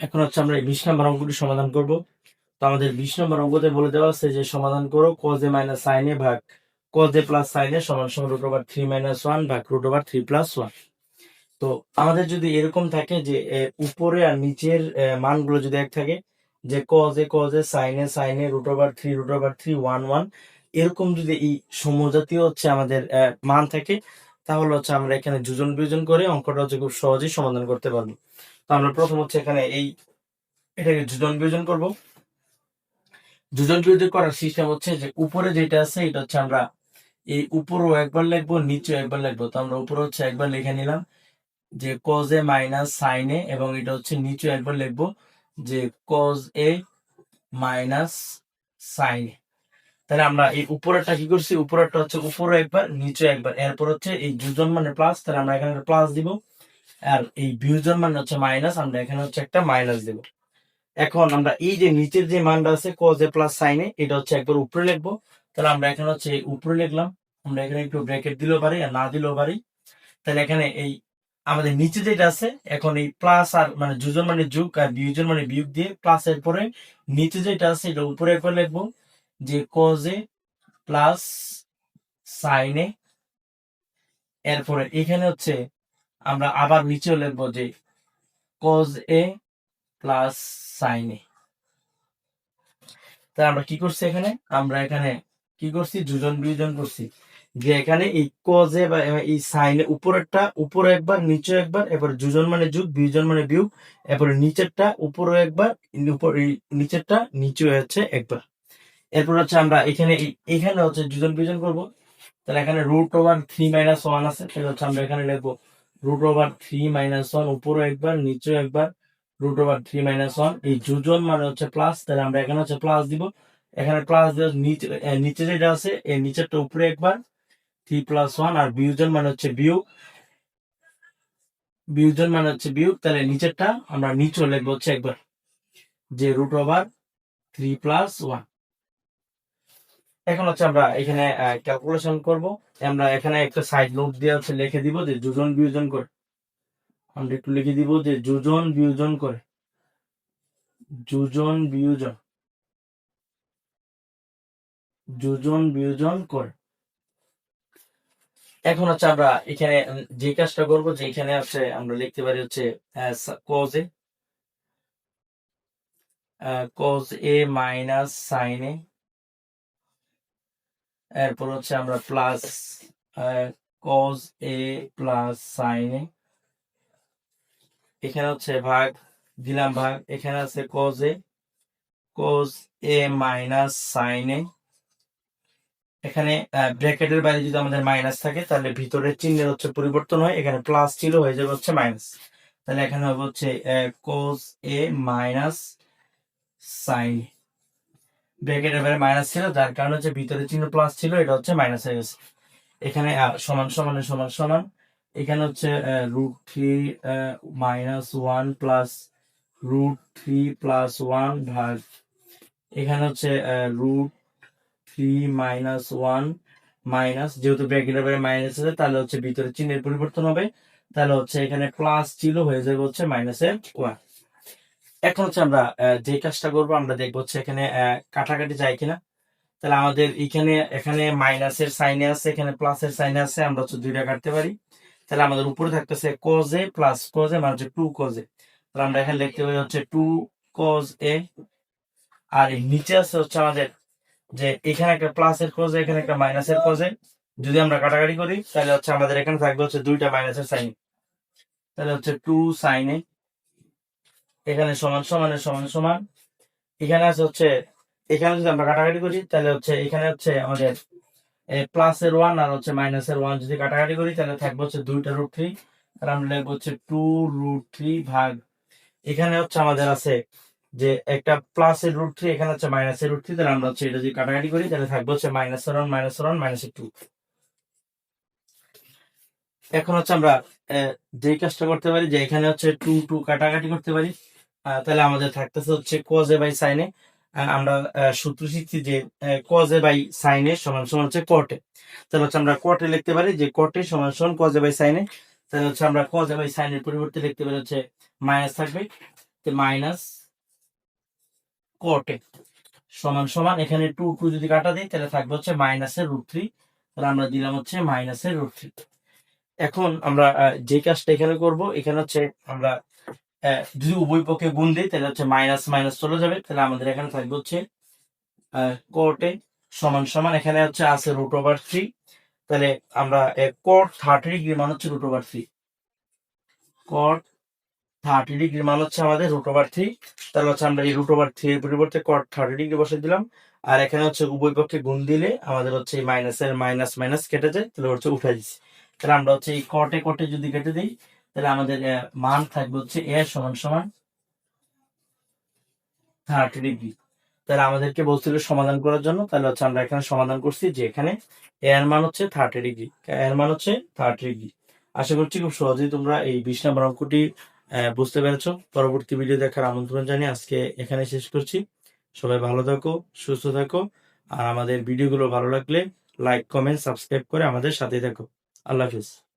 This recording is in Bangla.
এখন হচ্ছে আমরা এই বিশ নম্বর অঙ্কটি সমাধান করব। তো আমাদের বিশ নম্বর অঙ্কতে বলে দেওয়া আছে যে, সমাধান করো cos A minus sine A ভাগ cos A plus sine A সমান সমান root over three minus one ভাগ root over three plus one তো আমাদের যদি এরকম থাকে যে উপরে আর নিচের মানগুলো যদি এক থাকে, যে cos A cos A sine A sine A root over three root over three one one এরকম যদি এই সমজাতীয় হচ্ছে আমাদের মান থাকে, তাহলে হচ্ছে আমরা এখানে যোজন বিয়োজন করে অঙ্কটা হচ্ছে খুব সহজেই সমাধান করতে পারব। তো আমরা প্রথম হচ্ছে এখানে এই এটাকে যোজন বিয়োজন করব। যোজন বিয়োজন করার সিস্টেম হচ্ছে যে উপরে যেটা আছে, এটা হচ্ছে আমরা এই উপরও একবার লিখব, নিচেও একবার লিখব। তো আমরা উপরে হচ্ছে একবার লিখে নিলাম যে cos A minus sine A এবং এটা হচ্ছে নিচে একবার লিখব যে cos A minus sine A তাহলে আমরা এই উপরেরটা কি করছি? উপরেরটা হচ্ছে উপরে একবার নিচে একবার। এরপর হচ্ছে এই দুজন মানে প্লাস তাহলে আমরা এখানে প্লাস দিব। আর এই বিয়োজন মানে হচ্ছে মাইনাস আমরা এখানে হচ্ছে একটা মাইনাস দেব। এখন আমরা এই যে নিচের যে মানটা আছে কজ এ প্লাস সাইনে এটা হচ্ছে একবার উপরে লিখব। তাহলে আমরা এখানে হচ্ছে উপরে লিখলাম। আমরা এখানে একটু ব্র্যাকেট দিলেও পারি আর না দিলেও পারি। তাহলে এখানে এই আমাদের নিচে যেটা আছে, এখন এই প্লাস আর মানে যোজন মানে যোগ আর বিয়োজন মানে বিয়োগ দিয়ে প্লাস এর পরে নিচে যেটা আছে, এটা উপরে একবার লিখব যে কজ এ প্লাস সাইনে এরপরে এখানে হচ্ছে আমরা আবার নিচেও লিখব যে cos A plus sine A তা আমরা কি করছি এখানে? আমরা এখানে কি করছি? যোজন বিয়োজন করছি। যে এখানে এই কজে বা এই সাইনে উপরেরটা, উপরে একবার, নিচে একবার, এরপর যোজন মানে যোগ বিয়োজন মানে বিয়োগ, এরপরে নিচেরটা, উপরে একবার, উপর নিচেরটা নিচে হচ্ছে একবার। এরপর হচ্ছে আমরা এখানে এখানে হচ্ছে দুজন বিয়োজন করব। তাহলে এখানে root over three minus one আছে তাহলে হচ্ছে আমরা এখানে লিখব root over three minus one উপরে একবার নিচে একবার root over three minus one এই যোজন মানে হচ্ছে প্লাস তাহলে আমরা এখানে হচ্ছে প্লাস দিব। এখানে প্লাস দিয়ে নিচে নিচে যেটা আছে এই নিচেরটা উপরে একবার থ্রি প্লাস ওয়ান আর বিয়োজন মানে হচ্ছে বিয়োগ। বিয়োজন মানে হচ্ছে বিয়োগ, তাহলে নিচেরটা আমরা নিচে লিখব হচ্ছে একবার, যে root over three plus one এখন হচ্ছে আমরা এখানে ক্যালকুলেশন করব। আমরা এখানে একটা সাইড নোট দিয়ে হচ্ছে লিখে দিব যে যোজন বিয়োজন করে। আমরা একটু লিখে দিব যে যোজন বিয়োজন করে। যোজন বিয়োজন। যোজন বিয়োজন করে। এখন হচ্ছে আমরা এখানে যে কাজটা করব, যে এখানে হচ্ছে আমরা লিখতে পারি হচ্ছে cos cos A minus sine A এরপর হচ্ছে আমরা plus cos A plus sine A এখানে হচ্ছে ভাগ, দিলাম ভাগ। এখানে আছে cos A cos A minus sine A এখানে ব্র্যাকেটের বাইরে যদি আমাদের মাইনাস থাকে, তাহলে ভিতরের চিহ্নের হচ্ছে পরিবর্তন হয়। এখানে প্লাস ছিল, হয়ে যাবে হচ্ছে মাইনাস তাহলে এখানে হবে হচ্ছে কোস এ মাইনাস সাইন ব্র্যাকেটের বাইরে মাইনাস ছিল, যার কারণে হচ্ছে ভিতরে চিহ্ন প্লাস ছিল, এটা হচ্ছে মাইনাস হয়ে গেছে। এখানে সমান সমানের সমান সমান এখানে হচ্ছে root three minus one plus root three plus one ভাগ, এখানে হচ্ছে root three minus one minus যেহেতু ব্র্যাকেটের বাইরে মাইনাস আছে, তাহলে হচ্ছে ভিতরে চিহ্নের পরিবর্তন হবে। তাহলে হচ্ছে এখানে প্লাস ছিল, হয়ে যাবে হচ্ছে মাইনাসের ওয়ান এখন হচ্ছে আমরা যে কাজটা করব, আমরা দেখব হচ্ছে এখানে কাটাকাটি যায় কিনা। তাহলে আমাদের এখানে এখানে মাইনাসের সাইনে আছে, এখানে প্লাসের সাইনে আছে, আমরা হচ্ছে দুইটা কাটতে পারি। তাহলে আমাদের উপরে থাকতেছে এ প্লাস কজে মানে হচ্ছে টু কজে তাহলে আমরা এখানে লিখতে পারি হচ্ছে টু কজ এ আর এই নিচে আছে হচ্ছে আমাদের যে এখানে একটা প্লাসের কজে এখানে একটা মাইনাসের কজে যদি আমরা কাটাকাটি করি, তাহলে হচ্ছে আমাদের এখানে থাকবে হচ্ছে দুইটা মাইনাসের সাইন। তাহলে হচ্ছে টু সাইনে এখানে সমান সমানের সমান সমান। এখানে আছে হচ্ছে, এখানে যদি আমরা কাটাকাটি করি, তাহলে হচ্ছে এখানে হচ্ছে আমাদের প্লাসের ওয়ান আর হচ্ছে মাইনাসের ওয়ান যদি কাটাকাটি করি, তাহলে থাকবে হচ্ছে দুইটা রুট থ্রি তাহলে আমরা লিখব হচ্ছে টু রুট থ্রি ভাগ, এখানে হচ্ছে আমাদের আছে যে একটা প্লাসের রুট থ্রি এখানে হচ্ছে মাইনাসের রুট থ্রি তাহলে আমরা হচ্ছে এটা যদি কাটাকাটি করি, তাহলে থাকবে হচ্ছে মাইনাসের ওয়ান মাইনাসের ওয়ান মাইনাসের টু এখন হচ্ছে আমরা যে কাজটা করতে পারি, যে এখানে হচ্ছে টু টু কাটাকাটি করতে পারি। তাহলে আমাদের থাকতেছে হচ্ছে কজে বাই সাইনে আমরা সূত্র শিখছি যে কজে বাই সাইনে সমান সমান হচ্ছে কটে তাহলে হচ্ছে আমরা কটে লিখতে পারি যে কটে সমান সমান কজে বাই সাইনে তাহলে হচ্ছে আমরা কজে বাই সাইনের পরিবর্তে লিখতে পারি হচ্ছে মাইনাস থাকবে মাইনাস কটে সমান সমান এখানে টু টু যদি কাটা দিই, তাহলে থাকবে হচ্ছে মাইনাসের রুট থ্রি তাহলে আমরা দিলাম হচ্ছে মাইনাসের রুট থ্রি এখন আমরা যে কাজটা এখানে করব, এখানে হচ্ছে আমরা যদি উভয় পক্ষে গুণ দিই, তাহলে হচ্ছে মাইনাস মাইনাস চলে যাবে। তাহলে আমাদের এখানে থাকবে হচ্ছে কোটে সমান সমান, এখানে হচ্ছে আছে রুট ওভার থ্রি তাহলে আমরা কোট থার্টি ডিগ্রি মান হচ্ছে root over three cot thirty degree মান হচ্ছে আমাদের রুট ওভার থ্রি তাহলে হচ্ছে আমরা এই রুট ওভার থ্রি এর পরিবর্তে কট থার্টি ডিগ্রি বসে দিলাম। আর এখানে হচ্ছে উভয় পক্ষে গুণ দিলে আমাদের হচ্ছে এই মাইনাসের মাইনাস মাইনাস কেটে যায়, তাহলে হচ্ছে উঠে দিচ্ছি তাহলে আমরা হচ্ছে এই কটে কটে যদি কেটে দিই তাহলে আমাদের মান থাকবে হচ্ছে এ সমান সমান থার্টি ডিগ্রি তাহলে আমাদেরকে বলছিল সমাধান করার জন্য, তাহলে হচ্ছে আমরা এখানে সমাধান করছি যে এখানে এর মান হচ্ছে থার্টি ডিগ্রি এর মান হচ্ছে থার্টি ডিগ্রি আশা করছি খুব সহজেই তোমরা এই বিশ নম্বর অঙ্কটি বুঝতে পেরেছ। পরবর্তী ভিডিও দেখার আমন্ত্রণ জানিয়ে আজকে এখানে শেষ করছি। সবাই ভালো থাকো, সুস্থ থাকো, আর আমাদের ভিডিওগুলো ভালো লাগলে লাইক কমেন্ট সাবস্ক্রাইব করে আমাদের সাথে থাকো। আল্লাহ হাফিজ।